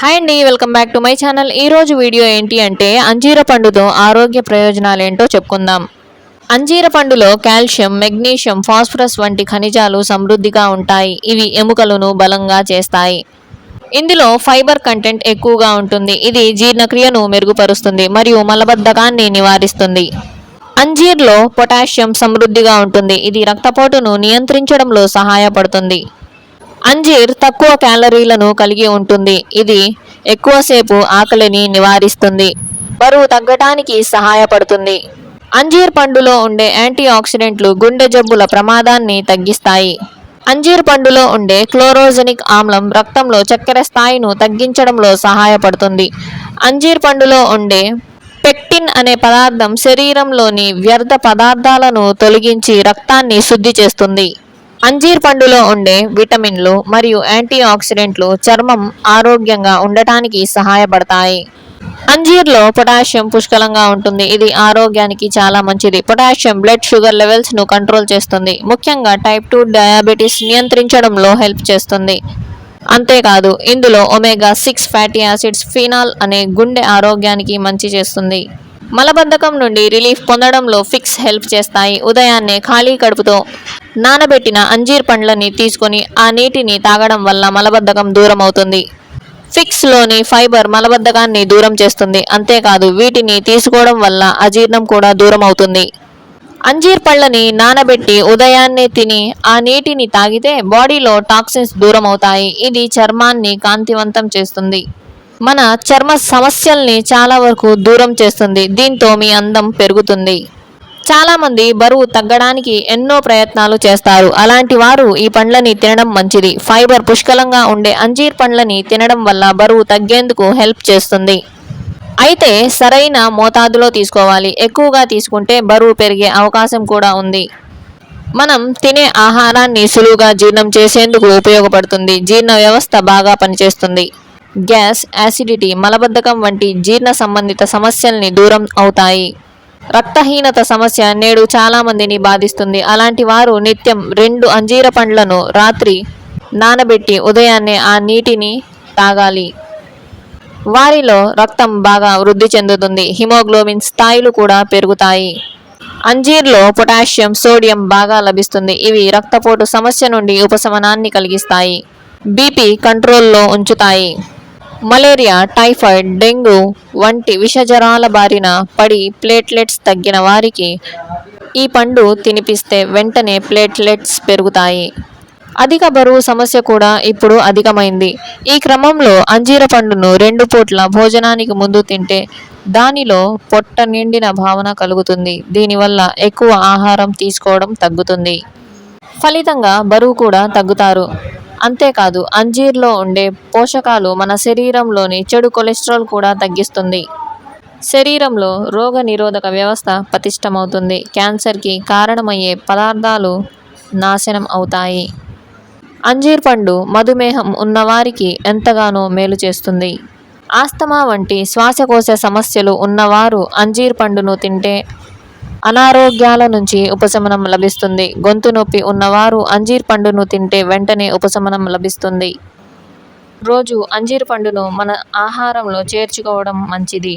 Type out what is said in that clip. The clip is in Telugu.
హాయ్ అండి welcome back to my channel. ఈ రోజు వీడియో ఏంటి అంటే అంజీర పండుతో ఆరోగ్య ప్రయోజనాలు ఏంటో చెప్పుకుందాం. అంజీర పండులో కాల్షియం మెగ్నీషియం ఫాస్ఫరస్ వంటి ఖనిజాలు సమృద్ధిగా ఉంటాయి. ఇవి ఎముకలను బలంగా చేస్తాయి. ఇందులో ఫైబర్ కంటెంట్ ఎక్కువగా ఉంటుంది. ఇది జీర్ణక్రియను మెరుగుపరుస్తుంది మరియు మలబద్ధకాన్ని నివారిస్తుంది. అంజీర్లో పొటాషియం సమృద్ధిగా ఉంటుంది. ఇది రక్తపోటును నియంత్రించడంలో సహాయపడుతుంది. అంజీర్ తక్కువ క్యాలరీలను కలిగి ఉంటుంది. ఇది ఎక్కువసేపు ఆకలిని నివారిస్తుంది. బరువు తగ్గటానికి సహాయపడుతుంది. అంజీర్ పండులో ఉండే యాంటీ ఆక్సిడెంట్లు గుండె జబ్బుల ప్రమాదాన్ని తగ్గిస్తాయి. అంజీర్ పండులో ఉండే క్లోరోజెనిక్ ఆమ్లం రక్తంలో చక్కెర స్థాయిను తగ్గించడంలో సహాయపడుతుంది. అంజీర్ పండులో ఉండే పెక్టిన్ అనే పదార్థం శరీరంలోని వ్యర్థ పదార్థాలను తొలగించి రక్తాన్ని శుద్ధి చేస్తుంది. అంజీర్ పండులో ఉండే విటమిన్లు మరియు యాంటీ ఆక్సిడెంట్లు చర్మం ఆరోగ్యంగా ఉండటానికి సహాయపడతాయి. అంజీర్లో పొటాషియం పుష్కలంగా ఉంటుంది. ఇది ఆరోగ్యానికి చాలా మంచిది. పొటాషియం బ్లడ్ షుగర్ లెవెల్స్ను కంట్రోల్ చేస్తుంది. ముఖ్యంగా టైప్ టూ డయాబెటీస్ నియంత్రించడంలో హెల్ప్ చేస్తుంది. అంతేకాదు ఇందులో omega six fatty acids phenol అనే గుండె ఆరోగ్యానికి మంచి చేస్తుంది. మలబద్ధకం నుండి రిలీఫ్ పొందడంలో ఫిక్స్ హెల్ప్ చేస్తాయి. ఉదయాన్నే ఖాళీ కడుపుతో నానబెట్టిన అంజీర్ పండ్లని తీసుకొని ఆ నీటిని తాగడం వల్ల మలబద్ధకం దూరం అవుతుంది ఫిక్స్లోని ఫైబర్ మలబద్ధకాన్ని దూరం చేస్తుంది. అంతేకాదు వీటిని తీసుకోవడం వల్ల అజీర్ణం కూడా దూరం అవుతుంది అంజీర్ పళ్ళని నానబెట్టి ఉదయాన్నే తిని ఆ నీటిని తాగితే బాడీలో టాక్సిన్స్ దూరం అవుతాయి ఇది చర్మాన్ని కాంతివంతం చేస్తుంది. మన చర్మ సమస్యల్ని చాలా వరకు దూరం చేస్తుంది. దీంతో మీ అందం పెరుగుతుంది. చాలామంది బరువు తగ్గడానికి ఎన్నో ప్రయత్నాలు చేస్తారు. అలాంటి వారు ఈ పండ్లని తినడం మంచిది. ఫైబర్ పుష్కలంగా ఉండే అంజీర్ పండ్లని తినడం వల్ల బరువు తగ్గేందుకు హెల్ప్ చేస్తుంది. అయితే సరైన మోతాదులో తీసుకోవాలి. ఎక్కువగా తీసుకుంటే బరువు పెరిగే అవకాశం కూడా ఉంది. మనం తినే ఆహారాన్ని సులువుగా జీర్ణం చేసేందుకు ఉపయోగపడుతుంది. జీర్ణ వ్యవస్థ బాగా పనిచేస్తుంది. గ్యాస్ యాసిడిటీ మలబద్ధకం వంటి జీర్ణ సంబంధిత సమస్యల్ని దూరం అవుతాయి. రక్తహీనత సమస్య నేడు చాలా మందిని బాధిస్తుంది. అలాంటి వారు నిత్యం రెండు అంజీర పండ్లను రాత్రి నానబెట్టి ఉదయాన్నే ఆ నీటిని తాగాలి. వారిలో రక్తం బాగా వృద్ధి చెందుతుంది. హిమోగ్లోబిన్ స్థాయిలు కూడా పెరుగుతాయి. అంజీర్లో పొటాషియం సోడియం బాగా లభిస్తుంది. ఇవి రక్తపోటు సమస్య నుండి ఉపశమనాన్ని కలిగిస్తాయి. బీపీ కంట్రోల్లో ఉంచుతాయి. మలేరియా టైఫాయిడ్ డెంగ్యూ వంటి విషజరాల బారిన పడి ప్లేట్లెట్స్ తగ్గిన వారికి ఈ పండు తినిపిస్తే వెంటనే ప్లేట్లెట్స్ పెరుగుతాయి. అధిక బరువు సమస్య కూడా ఇప్పుడు అధికమైంది. ఈ క్రమంలో అంజీర పండును రెండు పూట్ల భోజనానికి ముందు తింటే దానిలో పొట్ట నిండిన భావన కలుగుతుంది. దీనివల్ల ఎక్కువ ఆహారం తీసుకోవడం తగ్గుతుంది. ఫలితంగా బరువు కూడా తగ్గుతారు. అంతేకాదు అంజీర్లో ఉండే పోషకాలు మన శరీరంలోని చెడు కొలెస్ట్రాల్ కూడా తగ్గిస్తుంది. శరీరంలో రోగ నిరోధక వ్యవస్థ పతిష్టమవుతుంది క్యాన్సర్కి కారణమయ్యే పదార్థాలు నాశనం అవుతాయి. అంజీర్ పండు మధుమేహం ఉన్నవారికి ఎంతగానో మేలు చేస్తుంది. ఆస్తమా వంటి శ్వాసకోశ సమస్యలు ఉన్నవారు అంజీర్ పండును తింటే అనారోగ్యాల నుంచి ఉపశమనం లభిస్తుంది. గొంతు నొప్పి ఉన్నవారు అంజీర్ పండును తింటే వెంటనే ఉపశమనం లభిస్తుంది. రోజు అంజీర్ పండును మన ఆహారంలో చేర్చుకోవడం మంచిది.